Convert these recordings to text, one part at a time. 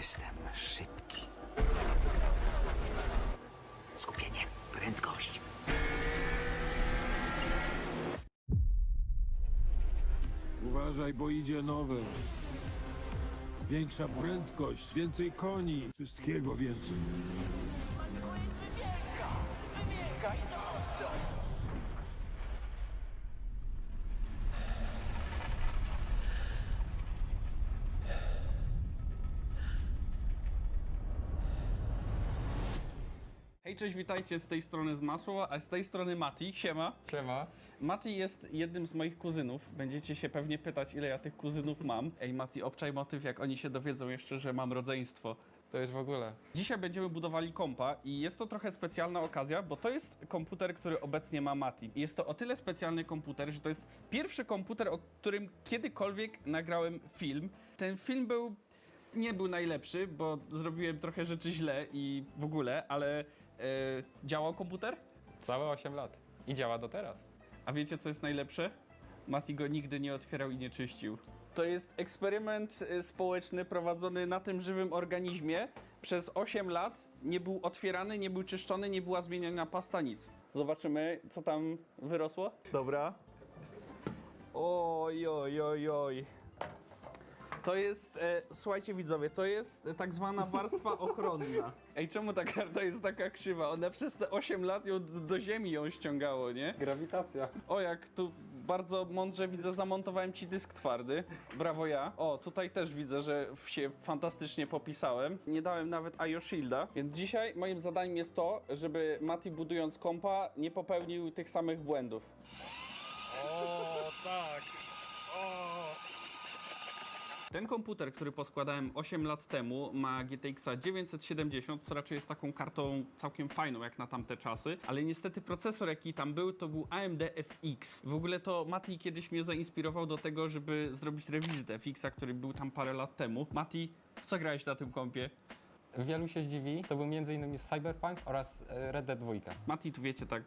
Jestem szybki. Skupienie, prędkość. Uważaj, bo idzie nowe. Większa prędkość, więcej koni, wszystkiego więcej. Cześć, witajcie z tej strony z Masło, a z tej strony Mati. Siema. Siema. Mati jest jednym z moich kuzynów. Będziecie się pewnie pytać, ile ja tych kuzynów mam. Ej, Mati, obczaj motyw, jak oni się dowiedzą jeszcze, że mam rodzeństwo. To już w ogóle. Dzisiaj będziemy budowali kompa i jest to trochę specjalna okazja, bo to jest komputer, który obecnie ma Mati. Jest to o tyle specjalny komputer, że to jest pierwszy komputer, o którym kiedykolwiek nagrałem film. Ten film był nie był najlepszy, bo zrobiłem trochę rzeczy źle i w ogóle, ale działał komputer? Całe 8 lat. I działa do teraz. A wiecie, co jest najlepsze? Mati go nigdy nie otwierał i nie czyścił. To jest eksperyment y, społeczny prowadzony na tym żywym organizmie. Przez 8 lat nie był otwierany, nie był czyszczony, nie była zmieniana pasta, nic. Zobaczymy, co tam wyrosło. Dobra. Oj, oj, oj, oj. To jest, e, słuchajcie widzowie, to jest e, tak zwana warstwa ochronna. Ej, czemu ta karta jest taka krzywa? Ona przez te 8 lat ją do, do ziemi ją ściągało, nie? Grawitacja. O, jak tu bardzo mądrze widzę, zamontowałem ci dysk twardy. Brawo ja. O, tutaj też widzę, że się fantastycznie popisałem. Nie dałem nawet IO Shielda, więc dzisiaj moim zadaniem jest to, żeby Mati budując kompa nie popełnił tych samych błędów. O, tak. Ten komputer, który poskładałem 8 lat temu, ma GTX 970, co raczej jest taką kartą całkiem fajną jak na tamte czasy, ale niestety procesor jaki tam był, to był AMD FX. W ogóle to Mati kiedyś mnie zainspirował do tego, żeby zrobić rewizyt FX-a, który był tam parę lat temu. Mati, w co grałeś na tym kompie? Wielu się zdziwi. To był m.in. Cyberpunk oraz e, Red Dead 2. Mati, tu wiecie, tak,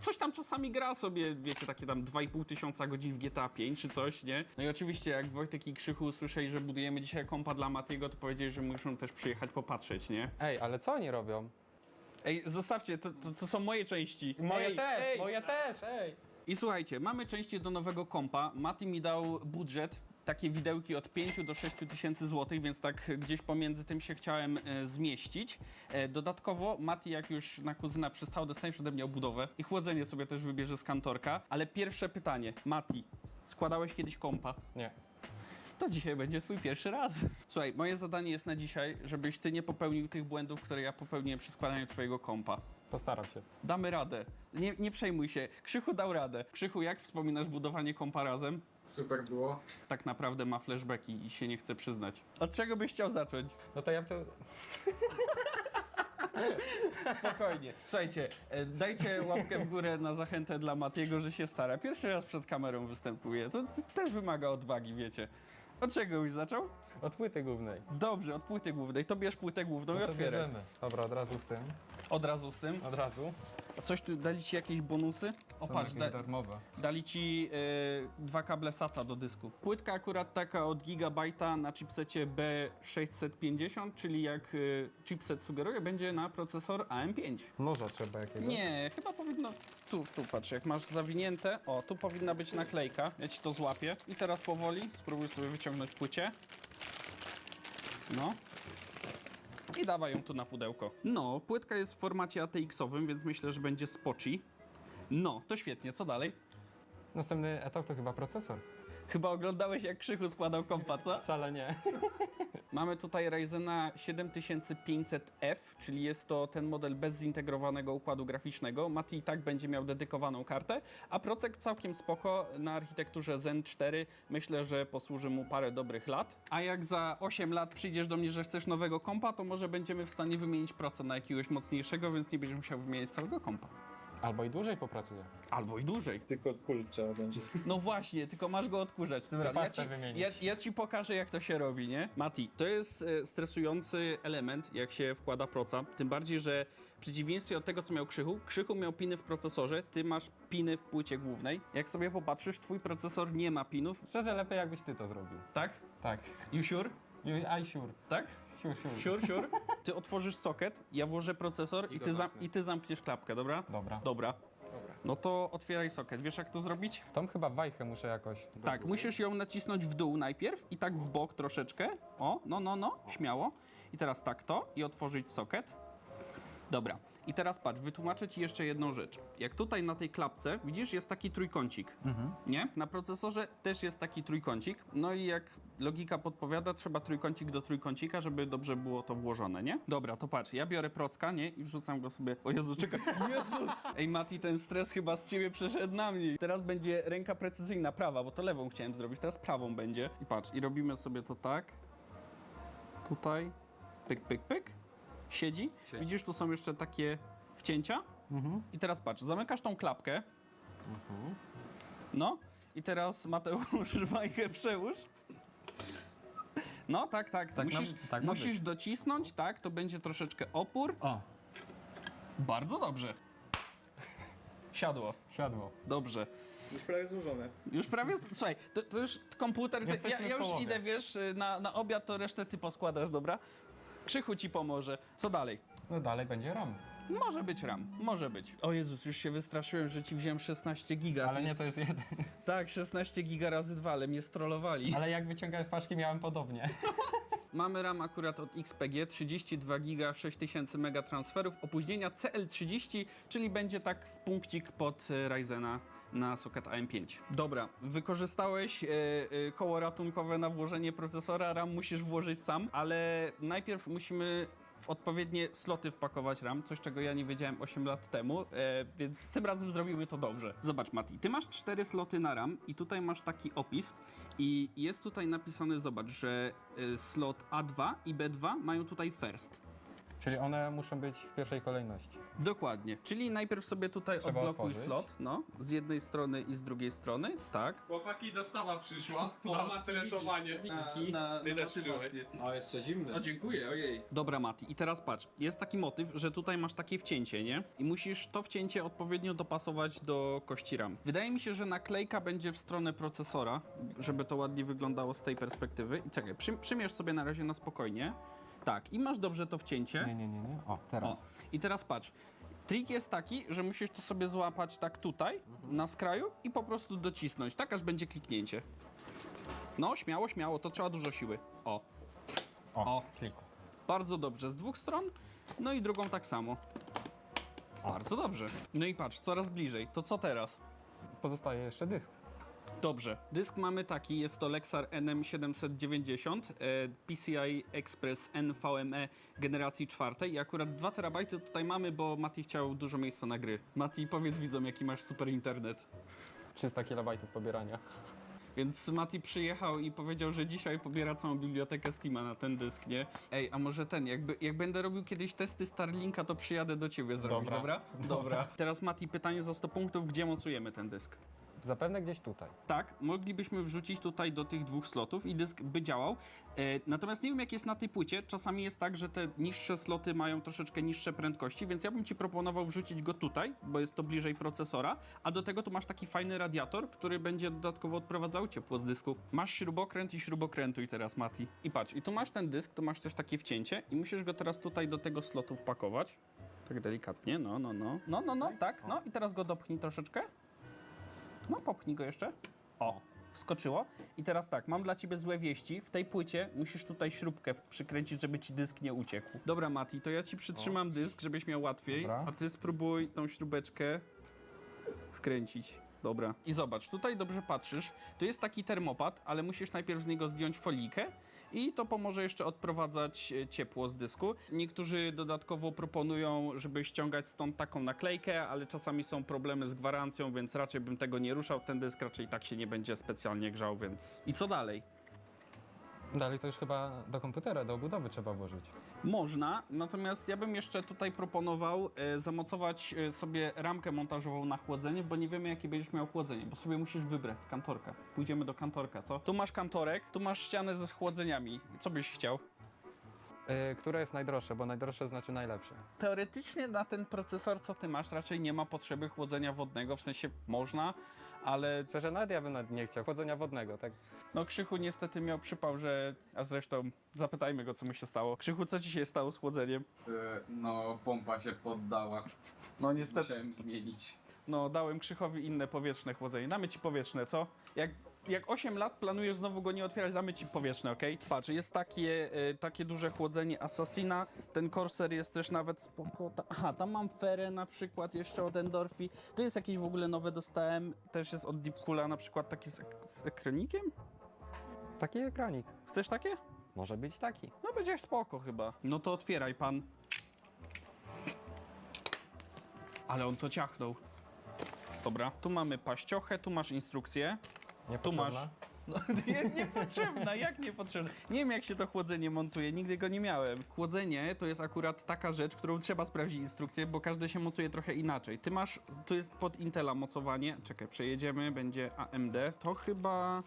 coś tam czasami gra sobie, wiecie, takie tam 2,5 tysiąca godzin w GTA 5 czy coś, nie? No i oczywiście, jak Wojtek i Krzychu usłyszeli, że budujemy dzisiaj kompa dla Matiego, to powiedzieli, że muszą też przyjechać popatrzeć, nie? Ej, ale co oni robią? Ej, zostawcie, to, to, to są moje części. Moje ej, też, ej. moje też, ej! I słuchajcie, mamy części do nowego kompa. Mati mi dał budżet, takie widełki od 5 do 6 tysięcy złotych, więc tak gdzieś pomiędzy tym się chciałem e, zmieścić. E, dodatkowo Mati, jak już na kuzyna przystał, dostaniesz ode mnie obudowę i chłodzenie sobie też wybierze z kantorka. Ale pierwsze pytanie, Mati, składałeś kiedyś kompa? Nie. To dzisiaj będzie twój pierwszy raz. Słuchaj, moje zadanie jest na dzisiaj, żebyś ty nie popełnił tych błędów, które ja popełniłem przy składaniu twojego kompa. Postaram się. Damy radę. Nie, nie przejmuj się. Krzychu dał radę. Krzychu, jak wspominasz budowanie kompa razem? Super było. Tak naprawdę ma flashbacki i się nie chce przyznać. Od czego byś chciał zacząć? No to ja to... Spokojnie. Słuchajcie, e, dajcie łapkę w górę na zachętę dla Matiego, że się stara. Pierwszy raz przed kamerą występuje. To, też wymaga odwagi, wiecie. Od czego byś zaczął? Od płyty głównej. Dobrze, od płyty głównej. To bierz płytę główną i No to otwieraj. bierzemy. Dobra, od razu z tym. Od razu z tym. Od razu. A coś tu, dali ci jakieś bonusy? O, Są patrz, jakieś da, darmowe. Dali ci y, dwa kable SATA do dysku. Płytka akurat taka od Gigabajta na chipsecie B650, czyli jak y, chipset sugeruje, będzie na procesor AM5. Noża trzeba jakiegoś. Nie, chyba powinno... Tu, tu patrz, jak masz zawinięte, o, tu powinna być naklejka. Ja ci to złapię. I teraz powoli spróbuj sobie wyciągnąć płycie. No. I dawaj ją tu na pudełko. No, płytka jest w formacie ATX-owym, więc myślę, że będzie spoci. No, to świetnie, co dalej? Następny etap to chyba procesor. Chyba oglądałeś jak Krzychu składał kompa, co? Wcale nie. Mamy tutaj Ryzena 7500F, czyli jest to ten model bez zintegrowanego układu graficznego. Mati i tak będzie miał dedykowaną kartę, a procek całkiem spoko na architekturze Zen 4. Myślę, że posłuży mu parę dobrych lat. A jak za 8 lat przyjdziesz do mnie, że chcesz nowego kompa, to może będziemy w stanie wymienić procent na jakiegoś mocniejszego, więc nie będziesz musiał wymieniać całego kompa. Albo i dłużej popracuję. Albo i dłużej. Tylko odkurzyć trzeba będzie. No właśnie, tylko masz go odkurzać tym razem. Ja ci, wymienić. ja, ja ci pokażę, jak to się robi, nie? Mati, to jest e, stresujący element, jak się wkłada proca. Tym bardziej, że w przeciwieństwie od tego, co miał Krzychu, Krzychu miał piny w procesorze, ty masz piny w płycie głównej. Jak sobie popatrzysz, twój procesor nie ma pinów, Szczerze, lepiej jakbyś ty to zrobił. tak? Tak. You sure? You- I sure. Tak? Siur, siur. Ty otworzysz soket, ja włożę procesor i, go ty, zamknę. i ty zamkniesz klapkę, dobra? Dobra. Dobra. No to otwieraj soket. Wiesz jak to zrobić? Tą chyba wajchę muszę jakoś... Tak, musisz ją nacisnąć w dół najpierw i tak w bok troszeczkę. O, no, no, no, śmiało. I teraz tak to i otworzyć soket. Dobra. I teraz patrz, wytłumaczę Ci jeszcze jedną rzecz. Jak tutaj na tej klapce, widzisz, jest taki trójkącik, nie? Na procesorze też jest taki trójkącik. No i jak logika podpowiada, trzeba trójkącik do trójkącika, żeby dobrze było to włożone, nie? Dobra, to patrz, ja biorę procka, nie? I wrzucam go sobie... O Jezu, czekaj. Jezus! Ej, Mati, ten stres chyba z Ciebie przeszedł na mnie. Teraz będzie ręka precyzyjna prawa, bo to lewą chciałem zrobić, teraz prawą będzie. I patrz, i robimy sobie to tak. Tutaj. Pyk, pyk, pyk. Siedzi. Widzisz, tu są jeszcze takie wcięcia. I teraz patrz, zamykasz tą klapkę. No. I teraz Mateusz wajchę przełóż. No, tak, tak. Tak musisz nam- tak musisz docisnąć, tak? To będzie troszeczkę opór. O, Bardzo dobrze. Siadło. siadło. Dobrze. Już prawie złożone. Już prawie, słuchaj, to, to już komputer, ty, ja, ja już idę, wiesz, na, na obiad to resztę ty poskładasz, dobra? Krzychu ci pomoże. Co dalej? No dalej będzie RAM. Może być RAM, może być. O Jezus, już się wystraszyłem, że ci wziąłem 16 giga. Ale nie, to jest jeden. Tak, 16 giga razy 2, ale mnie strollowali. Ale jak wyciągałem z paczki miałem podobnie. Mamy RAM akurat od XPG, 32 giga, 6000 mega transferów, opóźnienia CL30, czyli będzie tak w punkcik pod e, Ryzena na socket AM5. Dobra, wykorzystałeś e, e, koło ratunkowe na włożenie procesora, RAM musisz włożyć sam, ale najpierw musimy w odpowiednie sloty wpakować RAM, coś czego ja nie wiedziałem 8 lat temu, e, więc tym razem zrobimy to dobrze. Zobacz Mati, ty masz 4 sloty na RAM i tutaj masz taki opis i jest tutaj napisane, zobacz, że e, slot A2 i B2 mają tutaj first. Czyli one muszą być w pierwszej kolejności. Dokładnie. Czyli najpierw sobie tutaj Trzeba odblokuj otworzyć. slot, no, z jednej strony i z drugiej strony, tak. Chłopaki, dostawa przyszła na stresowanie. Na, Ty też czułeś. No jeszcze zimny. O, dziękuję, ojej. Dobra, Mati, i teraz patrz. Jest taki motyw, że tutaj masz takie wcięcie, nie? I musisz to wcięcie odpowiednio dopasować do kości RAM. Wydaje mi się, że naklejka będzie w stronę procesora, żeby to ładnie wyglądało z tej perspektywy. I czekaj, przy, przymierz sobie na razie na spokojnie. Tak, i masz dobrze to wcięcie. Nie, nie, nie, nie. O, O, teraz. i teraz patrz. Trik jest taki, że musisz to sobie złapać tak tutaj, na skraju i po prostu docisnąć, tak aż będzie kliknięcie. No, śmiało, śmiało, to trzeba dużo siły. O, O, O. kliku. bardzo dobrze, z dwóch stron, no i drugą tak samo. Bardzo dobrze. No i patrz, coraz bliżej. To co teraz? Pozostaje jeszcze dysk. Dobrze, dysk mamy taki, jest to Lexar NM790, e, PCI Express NVMe generacji czwartej i akurat 2 terabajty tutaj mamy, bo Mati chciał dużo miejsca na gry. Mati, powiedz widzom, jaki masz super internet. 300 kilobajtów pobierania. Więc Mati przyjechał i powiedział, że dzisiaj pobiera całą bibliotekę Steama na ten dysk, nie? Ej, a może ten, jakby, jak będę robił kiedyś testy Starlinka, to przyjadę do ciebie zrobić, dobra? Dobra. Dobra. Teraz Mati, pytanie za 100 punktów, gdzie mocujemy ten dysk? Zapewne gdzieś tutaj. Tak, moglibyśmy wrzucić tutaj do tych dwóch slotów i dysk by działał. E, natomiast nie wiem, jak jest na tej płycie. Czasami jest tak, że te niższe sloty mają troszeczkę niższe prędkości, więc ja bym ci proponował wrzucić go tutaj, bo jest to bliżej procesora. A do tego tu masz taki fajny radiator, który będzie dodatkowo odprowadzał ciepło z dysku. Masz śrubokręt i śrubokrętuj teraz, Mati. I patrz, i tu masz ten dysk, tu masz też takie wcięcie i musisz go teraz tutaj do tego slotu wpakować. Tak delikatnie, no, no, no. No, no, no, tak, no i teraz go dopchnij troszeczkę. No, popchnij go jeszcze. O, wskoczyło. I teraz tak, mam dla ciebie złe wieści. W tej płycie musisz tutaj śrubkę przykręcić, żeby ci dysk nie uciekł. Dobra, Mati, to ja ci przytrzymam dysk, żebyś miał łatwiej, Dobra. a ty spróbuj tą śrubeczkę wkręcić. Dobra. I zobacz, tutaj dobrze patrzysz. Tu jest taki termopad, ale musisz najpierw z niego zdjąć folijkę i to pomoże jeszcze odprowadzać e, ciepło z dysku. Niektórzy dodatkowo proponują, żeby ściągać stąd taką naklejkę, ale czasami są problemy z gwarancją, więc raczej bym tego nie ruszał. Ten dysk raczej tak się nie będzie specjalnie grzał, więc... I co dalej? Dalej to już chyba do komputera, do obudowy trzeba włożyć. Można, natomiast ja bym jeszcze tutaj proponował e, zamocować e, sobie ramkę montażową na chłodzenie, bo nie wiemy jakie będziesz miał chłodzenie, bo sobie musisz wybrać z kantorka. Pójdziemy do kantorka, co? Tu masz kantorek, tu masz ścianę ze schłodzeniami. Co byś chciał? Yy, które jest najdroższe, bo najdroższe znaczy najlepsze. Teoretycznie na ten procesor, co ty masz, raczej nie ma potrzeby chłodzenia wodnego, w sensie można, Ale Szczerze, nawet ja bym nawet nie chciał chłodzenia wodnego, tak? no Krzychu niestety miał przypał, że... A zresztą zapytajmy go, co mu się stało. Krzychu, co ci się stało z chłodzeniem? E, No, pompa się poddała. No niestety... Musiałem zmienić. No, dałem Krzychowi inne powietrzne chłodzenie. Damy ci powietrzne, co? Jak, jak 8 lat planujesz znowu go nie otwierać, damy ci powietrzne, ok? Patrz, jest takie, e, takie duże chłodzenie Assassina. Ten Corsair jest też nawet spoko. Ta, aha, tam mam Ferę na przykład jeszcze od Endorfi. Tu jest jakieś w ogóle nowe dostałem. Też jest od Deepcoola na przykład taki z, ek- z ekranikiem. Taki ekranik. Chcesz takie? Może być taki. No będzie spoko chyba. No to otwieraj pan. Ale on to ciachnął. Dobra, tu mamy paściochę, tu masz instrukcję. Tu masz. No, nie, niepotrzebna, jak niepotrzebna? Nie wiem, jak się to chłodzenie montuje, nigdy go nie miałem. Chłodzenie to jest akurat taka rzecz, którą trzeba sprawdzić instrukcję, bo każdy się mocuje trochę inaczej. Ty masz, tu jest pod Intela mocowanie. Czekaj, przejedziemy, będzie AMD. To chyba.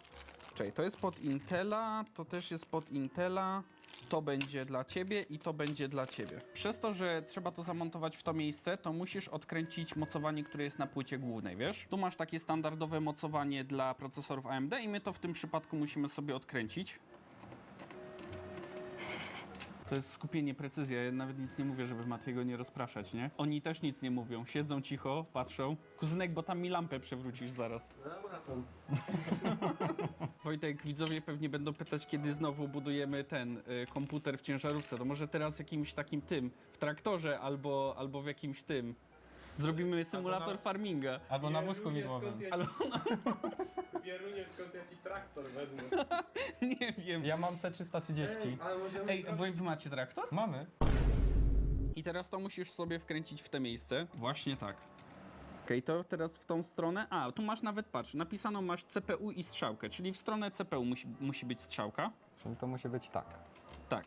Czekaj, to jest pod Intela, to też jest pod Intela. To będzie dla ciebie i to będzie dla ciebie. Przez to, że trzeba to zamontować w to miejsce, to musisz odkręcić mocowanie, które jest na płycie głównej, wiesz? Tu masz takie standardowe mocowanie dla procesorów AMD i my to w tym przypadku musimy sobie odkręcić. To jest skupienie, precyzja. Ja nawet nic nie mówię, żeby Matiego nie rozpraszać, nie? Oni też nic nie mówią. Siedzą cicho, patrzą. Kuzynek, bo tam mi lampę przewrócisz zaraz. Wojtek, widzowie pewnie będą pytać, kiedy znowu budujemy ten y, komputer w ciężarówce. To może teraz jakimś takim tym, w traktorze albo, albo w jakimś tym. Zrobimy symulator farminga. Albo na wózku widłowym. Ale Wierunie, skąd ja ci traktor wezmę. nie wiem. Ja mam C330. ale możemy Ej, wy, wy macie traktor? Mamy. I teraz to musisz sobie wkręcić w te miejsce. Właśnie tak. Okej, to teraz w tą stronę. A, tu masz nawet, patrz, napisano masz CPU i strzałkę, czyli w stronę CPU musi, musi być strzałka. Czyli to musi być tak. Tak.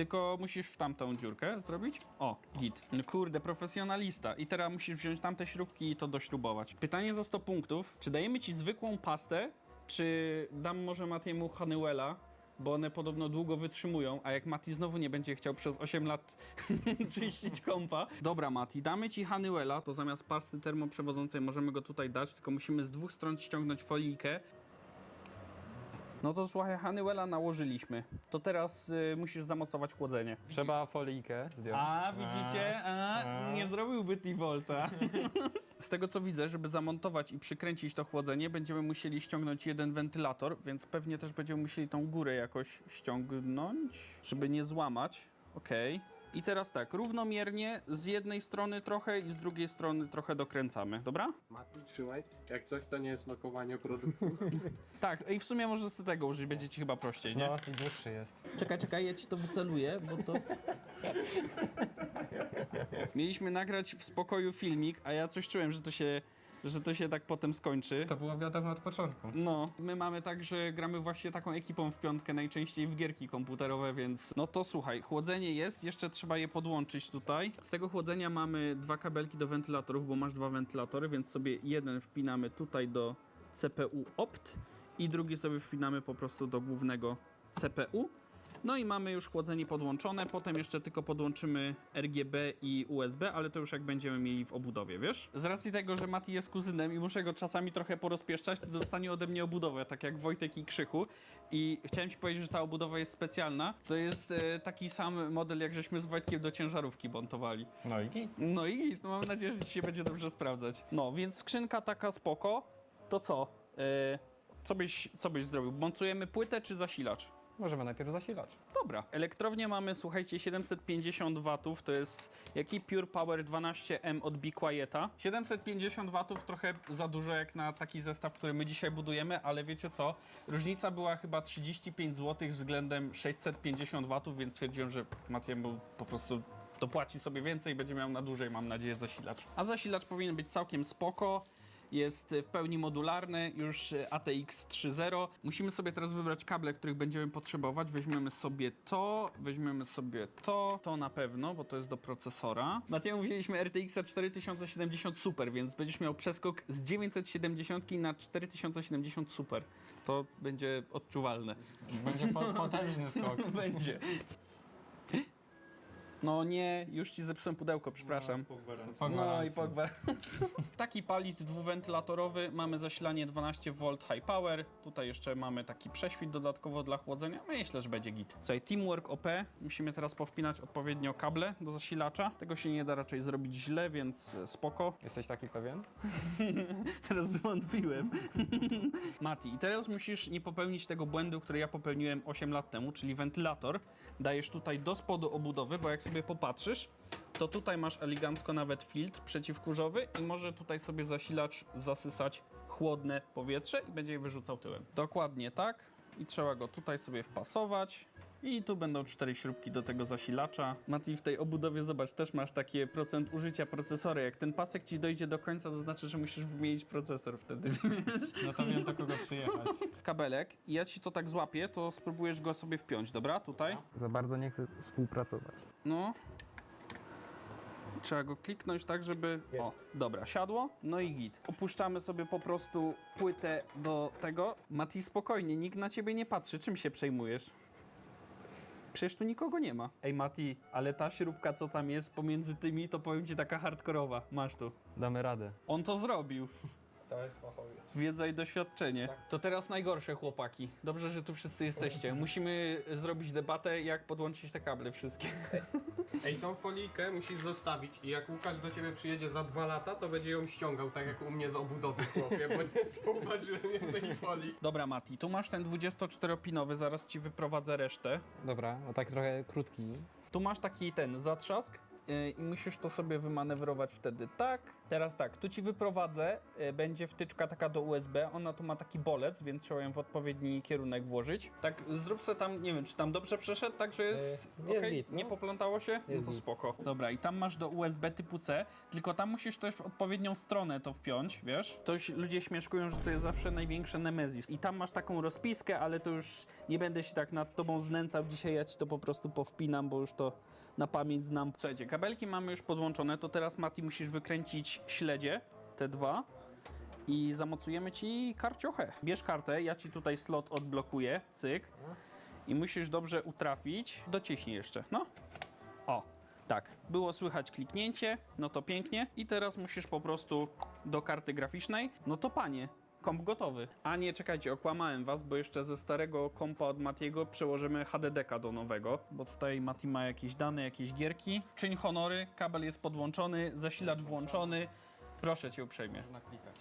Tylko musisz w tamtą dziurkę zrobić. O, git. No kurde, profesjonalista. I teraz musisz wziąć tamte śrubki i to dośrubować. Pytanie za 100 punktów. Czy dajemy ci zwykłą pastę, czy dam może Matiemu Honeywella? Bo one podobno długo wytrzymują, a jak Mati znowu nie będzie chciał przez 8 lat czyścić kompa. Dobra, Mati, damy ci Honeywella, to zamiast pasty termoprzewodzącej możemy go tutaj dać, tylko musimy z dwóch stron ściągnąć folijkę. No to słuchaj, Honeywella nałożyliśmy. To teraz y, musisz zamocować chłodzenie. Trzeba folijkę zdjąć. A, widzicie? A, nie zrobiłby T-Volta. Z tego co widzę, żeby zamontować i przykręcić to chłodzenie, będziemy musieli ściągnąć jeden wentylator, więc pewnie też będziemy musieli tą górę jakoś ściągnąć, żeby nie złamać. Okej. I teraz tak, równomiernie z jednej strony trochę i z drugiej strony trochę dokręcamy, dobra? Mati, trzymaj. Jak coś, to nie jest makowanie produktu. Tak, i w sumie może z tego użyć, będzie ci chyba prościej, nie? No i dłuższy jest. Czekaj, czekaj, ja ci to wyceluję, bo to... Mieliśmy nagrać w spokoju filmik, a ja coś czułem, że to się, że to się tak potem skończy. To było wiadomo od początku. No, my mamy tak, że gramy właśnie taką ekipą w piątkę, najczęściej w gierki komputerowe, więc... No to słuchaj, chłodzenie jest, jeszcze trzeba je podłączyć tutaj. Z tego chłodzenia mamy dwa kabelki do wentylatorów, bo masz dwa wentylatory, więc sobie jeden wpinamy tutaj do CPU opt i drugi sobie wpinamy po prostu do głównego CPU. No i mamy już chłodzenie podłączone, potem jeszcze tylko podłączymy RGB i USB, ale to już jak będziemy mieli w obudowie, wiesz? Z racji tego, że Mati jest kuzynem i muszę go czasami trochę porozpieszczać, to dostanie ode mnie obudowę, tak jak Wojtek i Krzychu. I chciałem ci powiedzieć, że ta obudowa jest specjalna. To jest e, taki sam model, jak żeśmy z Wojtkiem do ciężarówki montowali. No i git. No i mam nadzieję, że ci się będzie dobrze sprawdzać. No, więc skrzynka taka spoko. To co? E, co, byś, co byś zrobił? Montujemy płytę czy zasilacz? Możemy najpierw zasilać. Dobra. Elektrownię mamy, słuchajcie, 750 watów, to jest jaki Pure Power 12M od Be Quieta. 750 watów trochę za dużo jak na taki zestaw, który my dzisiaj budujemy, ale wiecie co? Różnica była chyba 35 zł względem 650 watów, więc stwierdziłem, że Matiemu po prostu dopłaci sobie więcej, będzie miał na dłużej, mam nadzieję, zasilacz. A zasilacz powinien być całkiem spoko. Jest w pełni modularny, już ATX 3.0. Musimy sobie teraz wybrać kable, których będziemy potrzebować. Weźmiemy sobie to, weźmiemy sobie to, to na pewno, bo to jest do procesora. Na tym wzięliśmy RTX 4070 Super, więc będziesz miał przeskok z 970 na 4070 Super. To będzie odczuwalne. Będzie po, potężny skok. Będzie. No nie, już ci zepsułem pudełko, przepraszam. Po gwarancji. Po No i po gwarancji. Taki palic dwuwentylatorowy, mamy zasilanie 12V high power, tutaj jeszcze mamy taki prześwit dodatkowo dla chłodzenia, myślę, że będzie git. Słuchaj, Teamwork OP, musimy teraz powpinać odpowiednio kable do zasilacza, tego się nie da raczej zrobić źle, więc e, spoko. Jesteś taki pewien? Teraz zwątpiłem. Mati, i teraz musisz nie popełnić tego błędu, który ja popełniłem 8 lat temu, czyli wentylator. Dajesz tutaj do spodu obudowy, bo jak sobie popatrzysz, to tutaj masz elegancko nawet filtr przeciwkurzowy i może tutaj sobie zasilacz zasysać chłodne powietrze i będzie je wyrzucał tyłem. Dokładnie tak. I trzeba go tutaj sobie wpasować. I tu będą cztery śrubki do tego zasilacza. Mati, w tej obudowie zobacz, też masz takie procent użycia procesora. Jak ten pasek ci dojdzie do końca, to znaczy, że musisz wymienić procesor wtedy. No to wiem do kogo przyjechać. kabelek i ja ci to tak złapię, to spróbujesz go sobie wpiąć, dobra? Tutaj. Za bardzo nie chcę współpracować. No. Trzeba go kliknąć tak, żeby. O, dobra, siadło. No i git. Opuszczamy sobie po prostu płytę do tego. Mati, spokojnie, nikt na ciebie nie patrzy. Czym się przejmujesz? Przecież tu nikogo nie ma. Ej, Mati, ale ta śrubka, co tam jest pomiędzy tymi, to powiem ci taka hardkorowa. Masz tu. Damy radę. On to zrobił. To jest fachowiec. Wiedza i doświadczenie. To teraz najgorsze, chłopaki. Dobrze, że tu wszyscy jesteście. Musimy zrobić debatę, jak podłączyć te kable wszystkie. Ej, tą folijkę musisz zostawić i jak Łukasz do ciebie przyjedzie za dwa lata, to będzie ją ściągał, tak jak u mnie z obudowy chłopie, bo nie zauważyłem jednej folii. Dobra, Mati, tu masz ten 24-pinowy, zaraz ci wyprowadzę resztę. Dobra, no tak trochę krótki. Tu masz taki ten zatrzask i musisz to sobie wymanewrować wtedy tak. Teraz tak, tu ci wyprowadzę, yy, będzie wtyczka taka do USB, ona tu ma taki bolec, więc trzeba ją w odpowiedni kierunek włożyć. Tak, zrób sobie tam, nie wiem, czy tam dobrze przeszedł, tak, że jest, Yy, okej? git, no. nie poplątało się? Jest no to spoko. Dobra, i tam masz do USB typu C, tylko tam musisz też w odpowiednią stronę to wpiąć, wiesz? Toś ludzie śmieszkują, że to jest zawsze największe Nemezis. I tam masz taką rozpiskę, ale to już nie będę się tak nad tobą znęcał. Dzisiaj ja ci to po prostu powpinam, bo już to na pamięć znam. Słuchajcie, kabelki mamy już podłączone, to teraz Mati musisz wykręcić śledzie, te dwa. I zamocujemy ci karciochę. Bierz kartę, ja ci tutaj slot odblokuję, cyk. I musisz dobrze utrafić. Dociśnij jeszcze, no. O, tak. Było słychać kliknięcie, no to pięknie. I teraz musisz po prostu do karty graficznej. No to panie, komp gotowy. A nie, czekajcie, okłamałem was, bo jeszcze ze starego kompa od Matiego przełożymy HDD-ka do nowego, bo tutaj Mati ma jakieś dane, jakieś gierki. Czyń honory, kabel jest podłączony, zasilacz włączony. Proszę cię uprzejmie. Można klikać.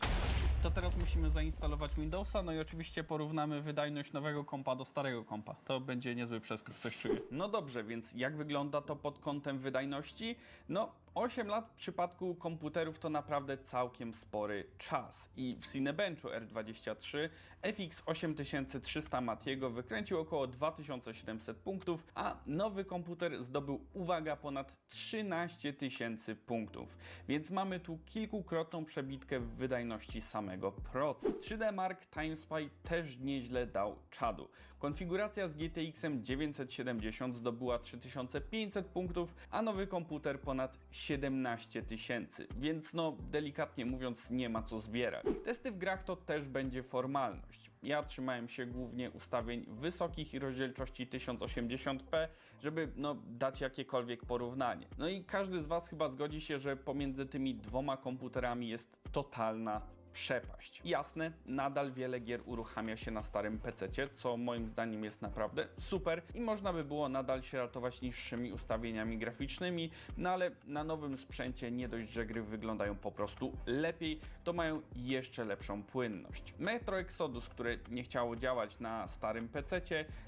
To teraz musimy zainstalować Windowsa, no i oczywiście porównamy wydajność nowego kompa do starego kompa. To będzie niezły przeskok, coś czuję. No dobrze, więc jak wygląda to pod kątem wydajności? No, 8 lat w przypadku komputerów to naprawdę całkiem spory czas. I w Cinebenchu R23 FX 8300 Matiego wykręcił około 2700 punktów, a nowy komputer zdobył, uwaga, ponad 13 tysięcy punktów. Więc mamy tu kilkukrotną przebitkę w wydajności samego proc. 3D Mark TimeSpy też nieźle dał czadu. Konfiguracja z GTX 970 zdobyła 3500 punktów, a nowy komputer ponad 17 tysięcy, więc no delikatnie mówiąc nie ma co zbierać. Testy w grach to też będzie formalność. Ja trzymałem się głównie ustawień wysokich i rozdzielczości 1080p, żeby no dać jakiekolwiek porównanie. No i każdy z Was chyba zgodzi się, że pomiędzy tymi dwoma komputerami jest totalna przepaść. Jasne, nadal wiele gier uruchamia się na starym PC, co moim zdaniem jest naprawdę super i można by było nadal się ratować niższymi ustawieniami graficznymi, no ale na nowym sprzęcie nie dość, że gry wyglądają po prostu lepiej, to mają jeszcze lepszą płynność. Metro Exodus, które nie chciało działać na starym PC,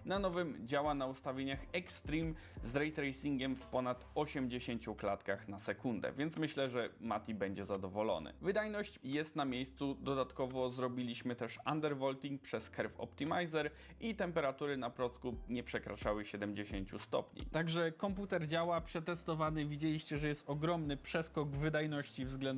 na nowym działa na ustawieniach Extreme z ray tracingiem w ponad 80 klatkach na sekundę, więc myślę, że Mati będzie zadowolony. Wydajność jest na miejscu, dodatkowo zrobiliśmy też undervolting przez Curve Optimizer i temperatury na procku nie przekraczały 70 stopni. Także komputer działa, przetestowany, widzieliście, że jest ogromny przeskok wydajności względem